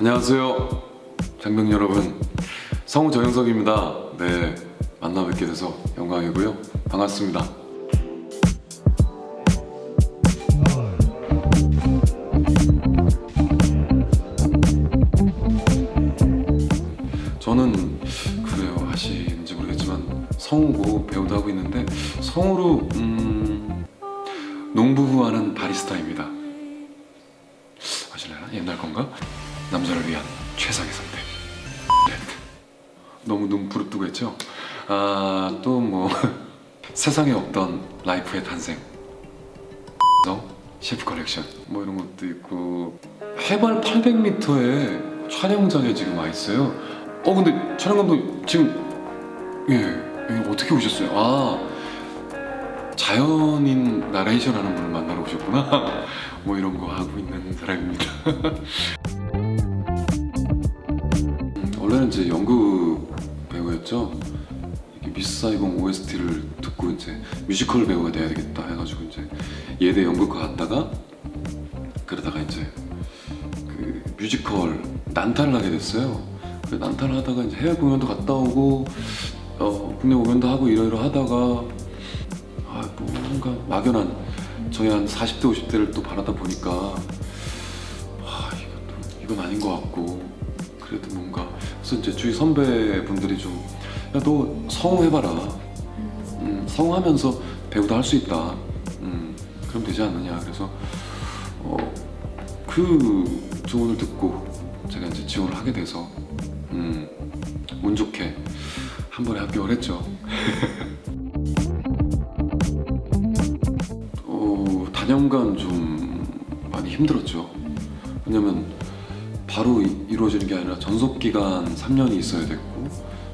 안녕하세요. 장병 여러분. 성우 정영석입니다. 네. 만나 뵙게 돼서 영광이고요. 반갑습니다. 저는 그래요. 아시는지 모르겠지만 성우고 배우도 하고 있는데 성우로 음, 농부부 하는 바리스타입니다. 아실래나? 옛날 건가? 남자를 위한 최상의 선택. 네. 너무 눈 부릅뜨고 했죠? 아, 또 뭐 세상에 없던 라이프의 탄생. 서 셰프 컬렉션 뭐 이런 것도 있고 해발 800m의 촬영장에 지금 와 있어요. 어 근데 촬영 감독 지금 예 여기 어떻게 오셨어요? 아 자연인 나레이션 하는 분을 만나러 오셨구나. 뭐 이런 거 하고 있는 사람입니다. 음, 원래는 이제 연극 배우였죠. 미스 사이공 OST를 듣고 이제 뮤지컬 배우가 돼야 되겠다 해가지고 이제 예대 연극과 갔다가 그러다가 이제 그 뮤지컬 난타를 하게 됐어요. 그 난타를 하다가 이제 해외 공연도 갔다 오고 어, 국내 공연도 하고 이러이러 하다가 아 뭔가 막연한 저희 한 40대 50대를 또 바라다 보니까 아 이것도 이건 아닌 것 같고 그래도 뭔가 그래서 이제 주위 선배분들이 좀 야 너 성우 해봐라. 음, 성우하면서 배우도 할 수 있다. 음, 그럼 되지 않느냐. 그래서 어, 그 조언을 듣고 제가 이제 지원을 하게 돼서 음, 운 좋게 한 번에 합격을 했죠. 어, 단연간 좀 많이 힘들었죠. 왜냐면 바로 이- 이루어지는 게 아니라 전속 기간 3년이 있어야 됐고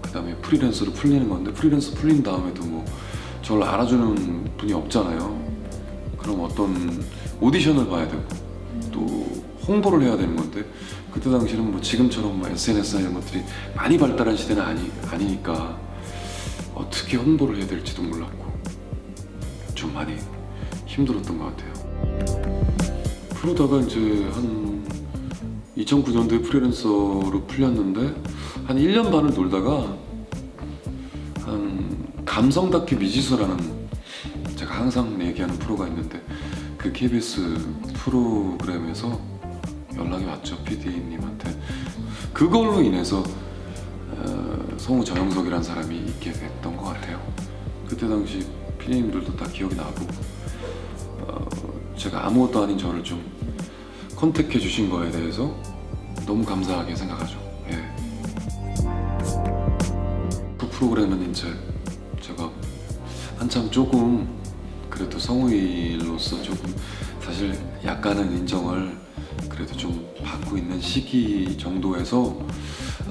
그다음에 프리랜서로 풀리는 건데 프리랜서 풀린 다음에도 뭐 저를 알아주는 분이 없잖아요. 그럼 어떤 오디션을 봐야 되고 또 홍보를 해야 되는 건데 그때 당시는 뭐 지금처럼 뭐 SNS나 이런 것들이 많이 발달한 시대는 아니 아니니까 어떻게 홍보를 해야 될지도 몰랐고 좀 많이 힘들었던 것 같아요. 그러다가 이제 한 2009년도에 프리랜서로 풀렸는데 한 1년 반을 놀다가 한 감성 다큐 미지수라는 제가 항상 얘기하는 프로가 있는데 그 KBS 프로그램에서 연락이 왔죠 PD님한테 그걸로 인해서 어, 성우 정영석이라는 사람이 있게 됐던 것 같아요. 그때 당시 PD님들도 다 기억이 나고 어, 제가 아무것도 아닌 저를 좀 컨택해 주신 거에 대해서 너무 감사하게 생각하죠. 예. 그 프로그램은 이제 제가 한참 조금 그래도 성우일로서 조금 사실 약간은 인정을 그래도 좀 받고 있는 시기 정도에서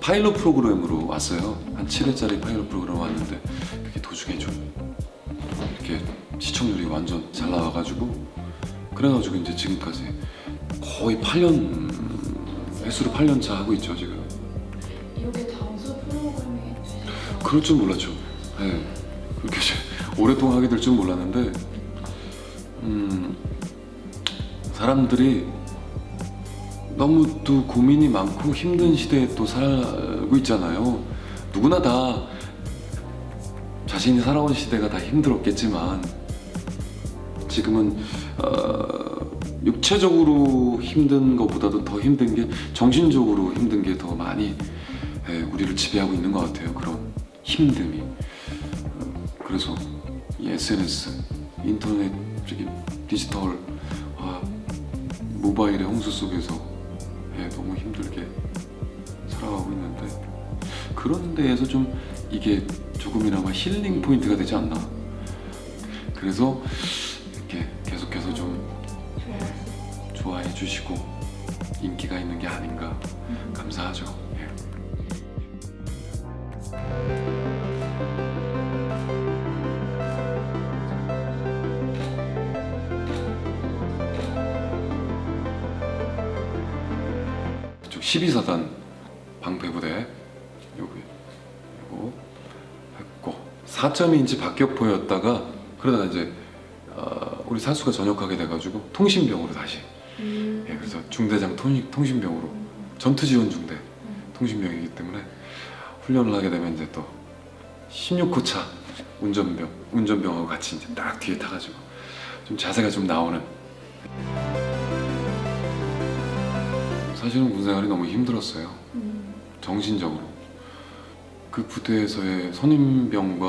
파일럿 프로그램으로 왔어요. 한 7회짜리 파일럿 프로그램 왔는데 그게 도중에 좀 이렇게 시청률이 완전 잘 나와가지고 그래가지고 이제 지금까지 거의 8년 횟수로 8년 차 하고 있죠 지금. 이렇게 장수 프로그램이? 그럴 줄 몰랐죠. 네. 그렇게 오랫동안 하게 될 줄 몰랐는데, 음, 사람들이 너무 또 고민이 많고 힘든 시대에 또 살고 있잖아요. 누구나 다 자신이 살아온 시대가 다 힘들었겠지만, 지금은, 어, 육체적으로 힘든 것보다도 더 힘든 게 정신적으로 힘든 게 더 많이 예, 우리를 지배하고 있는 것 같아요. 그런 힘듦이. 어, 그래서 이 SNS, 인터넷, 디지털, 와, 모바일의 홍수 속에서 예, 너무 힘들게 살아가고 있는데 그런 데에서 좀 이게 조금이나마 힐링 포인트가 되지 않나. 그래서 해 주시고 인기가 있는 게 아닌가 감사하죠. 예. 이쪽 12사단 방패부대 여기 이거 했고 4.2인치 박격포였다가 그러다가 이제 어, 우리 사수가 전역하게 돼가지고 통신병으로 다시 음. 예, 그래서 중대장 통, 통신 병으로 전투 지원 중대 통신병이기 때문에 훈련을 하게 되면 이제 또 16호 차 운전병 운전병하고 같이 이제 딱 뒤에 타가지고 좀 자세가 좀 나오는 사실은 군 생활이 너무 힘들었어요 음. 정신적으로 그 부대에서의 선임병과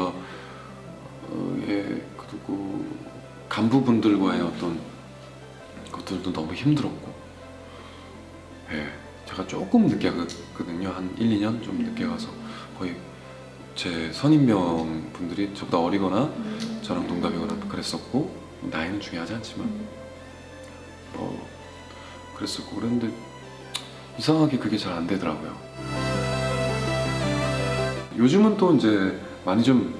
어, 의 그리고 간부분들과의 어떤 것들도 너무 힘들었고. 예 제가 조금 늦게 갔거든요. 한 1, 2년 좀 늦게 가서. 거의 제 선임병 분들이 저보다 어리거나 음. 저랑 동갑이거나 그랬었고 나이는 중요하지 않지만. 음. 뭐 그랬었고. 그랬는데 이상하게 그게 잘 안 되더라고요. 요즘은 또 이제 많이 좀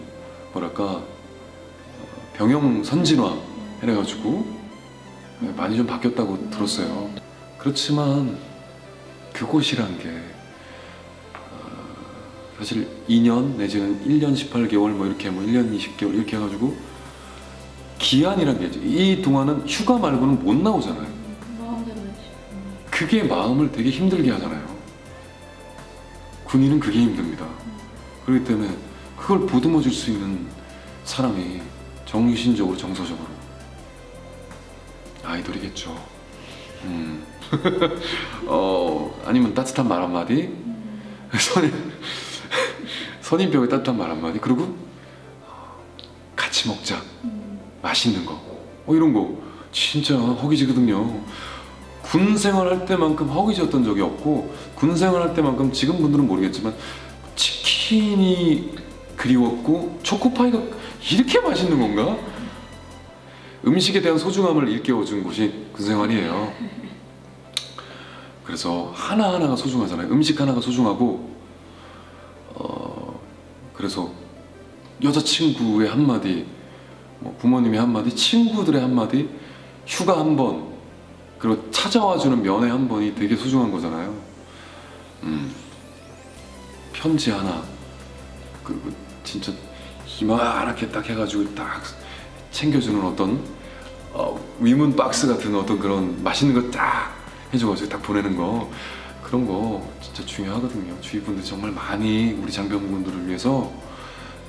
뭐랄까 어, 병영 선진화 해가지고 많이 좀 바뀌었다고 들었어요. 그렇지만 그곳이란 게 어, 사실 2년 내지는 1년 18개월 뭐 이렇게 뭐 1년 20개월 이렇게 해가지고 기한이란 게 있죠. 이 동안은 휴가 말고는 못 나오잖아요. 그게 마음을 되게 힘들게 하잖아요. 군인은 그게 힘듭니다. 그렇기 때문에 그걸 보듬어 줄 수 있는 사람이 정신적으로 정서적으로 아이돌이겠죠. 음. 어 아니면 따뜻한 말 한마디 선임 선임병의 따뜻한 말 한마디 그리고 같이 먹자 음. 맛있는 거 어, 이런 거 진짜 허기지거든요. 군 생활할 때만큼 허기졌던 적이 없고 군 생활할 때만큼 지금 분들은 모르겠지만 치킨이 그리웠고 초코파이가 이렇게 맛있는 건가? 음식에 대한 소중함을 일깨워준 곳이 군 생활이에요. 그래서 하나 하나가 소중하잖아요. 음식 하나가 소중하고 어 그래서 여자친구의 한마디 뭐 부모님의 한마디, 친구들의 한마디, 휴가 한 번, 그리고 찾아와주는 면회 한 번이 되게 소중한 거잖아요. 음, 편지 하나, 그리고 진짜 이만하게 딱 해가지고 딱 챙겨주는 어떤 어, 위문 박스 같은 어떤 그런 맛있는 거 딱 해줘가지고 딱 보내는 거 그런 거 진짜 중요하거든요. 주위 분들 정말 많이 우리 장병분들을 위해서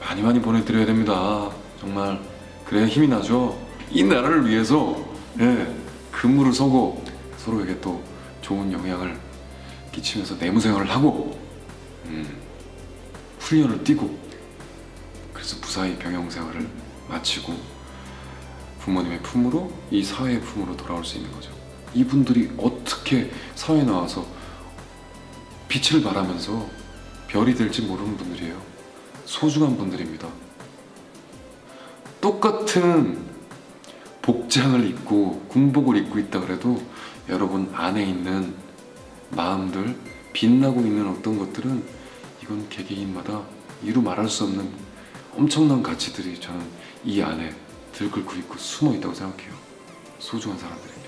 많이 많이 보내드려야 됩니다. 정말 그래야 힘이 나죠. 이 나라를 위해서 예, 근무를 서고 서로에게 또 좋은 영향을 끼치면서 내무 생활을 하고 음, 훈련을 뛰고 그래서 무사히 병영 생활을 마치고 부모님의 품으로 이 사회의 품으로 돌아올 수 있는 거죠. 이분들이 어떻게 사회에 나와서 빛을 발하면서 별이 될지 모르는 분들이에요. 소중한 분들입니다. 똑같은 복장을 입고 군복을 입고 있다 그래도 여러분 안에 있는 마음들 빛나고 있는 어떤 것들은 이건 개개인마다 이루 말할 수 없는 엄청난 가치들이 저는 이 안에 들끓고 있고 숨어 있다고 생각해요. 소중한 사람들입니다.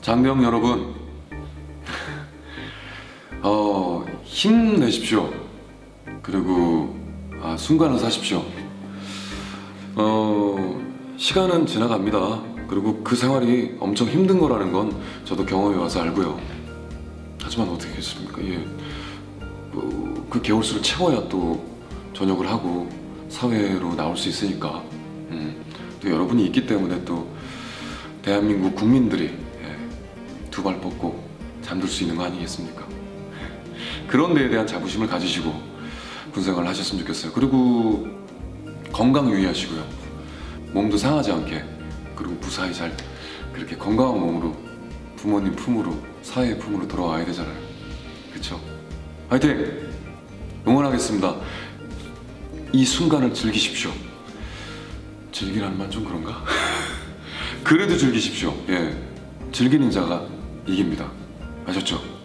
장병 여러분, 어, 힘내십시오. 그리고 아, 순간을 사십시오. 어, 시간은 지나갑니다. 그리고 그 생활이 엄청 힘든 거라는 건 저도 경험해 와서 알고요. 하지만 어떻게 했습니까? 예, 뭐, 그 개월수를 채워야 또 전역을 하고 사회로 나올 수 있으니까. 음, 또 여러분이 있기 때문에 또 대한민국 국민들이 두발 뻗고 잠들 수 있는 거 아니겠습니까? 그런 데에 대한 자부심을 가지시고 군생활을 하셨으면 좋겠어요. 그리고 건강 유의하시고요. 몸도 상하지 않게 그리고 무사히 잘 그렇게 건강한 몸으로 부모님 품으로 사회의 품으로 돌아와야 되잖아요. 그렇죠? 화이팅! 응원하겠습니다. 이 순간을 즐기십시오. 즐기라는 말좀 그런가? 그래도 즐기십시오. 예, 즐기는 자가 이깁니다. 아셨죠?